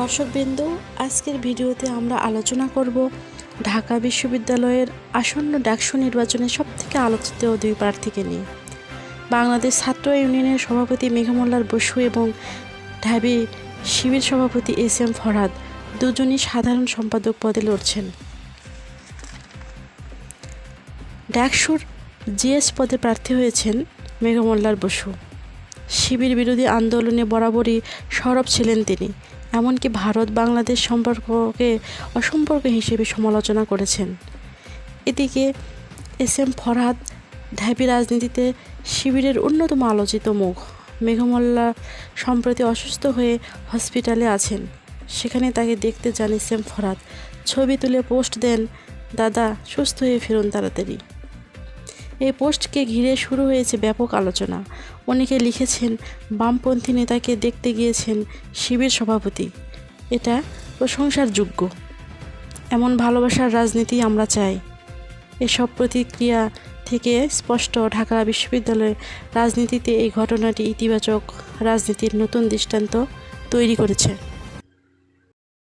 দর্শকবৃন্দ, আজকের ভিডিওতে আমরা আলোচনা করব ঢাকা বিশ্ববিদ্যালয়ের আসন্ন ডাকসু নির্বাচনে সবথেকে আলোচিত দুই প্রার্থীকে নিয়ে। বাংলাদেশ ছাত্র ইউনিয়নের সভাপতি মেঘমল্লার বসু এবং ঢাবি শিবির সভাপতি এস এম ফরহাদ দুজনই সাধারণ সম্পাদক পদে লড়ছেন। ডাকসুর জিএস পদে প্রার্থী হয়েছেন মেঘমল্লার বসু। শিবির বিরোধী আন্দোলনে বরাবরই সরব ছিলেন তিনি। এমনকি ভারত বাংলাদেশ সম্পর্ককে অসম্পর্ক হিসেবে সমালোচনা করেছেন। এদিকে এস এম ফরহাদ ঢাবি রাজনীতিতে শিবিরের অন্যতম আলোচিত মুখ। মেঘমল্লা সম্প্রতি অসুস্থ হয়ে হসপিটালে আছেন। সেখানে তাকে দেখতে যান এস এম ফরহাদ। ছবি তুলে পোস্ট দেন, দাদা, সুস্থ হয়ে ফিরুন তাড়াতাড়ি। এই পোস্টকে ঘিরে শুরু হয়েছে ব্যাপক আলোচনা। অনেকে লিখেছেন, বামপন্থী নেতাকে দেখতে গিয়েছেন শিবির সভাপতি। এটা প্রশংসার যোগ্য এমন ভালোবাসার রাজনীতি আমরা চাই। এসব প্রতিক্রিয়া থেকে স্পষ্ট, ঢাকা বিশ্ববিদ্যালয়ের রাজনীতিতে এই ঘটনাটি ইতিবাচক রাজনীতির নতুন দৃষ্টান্ত তৈরি করেছে।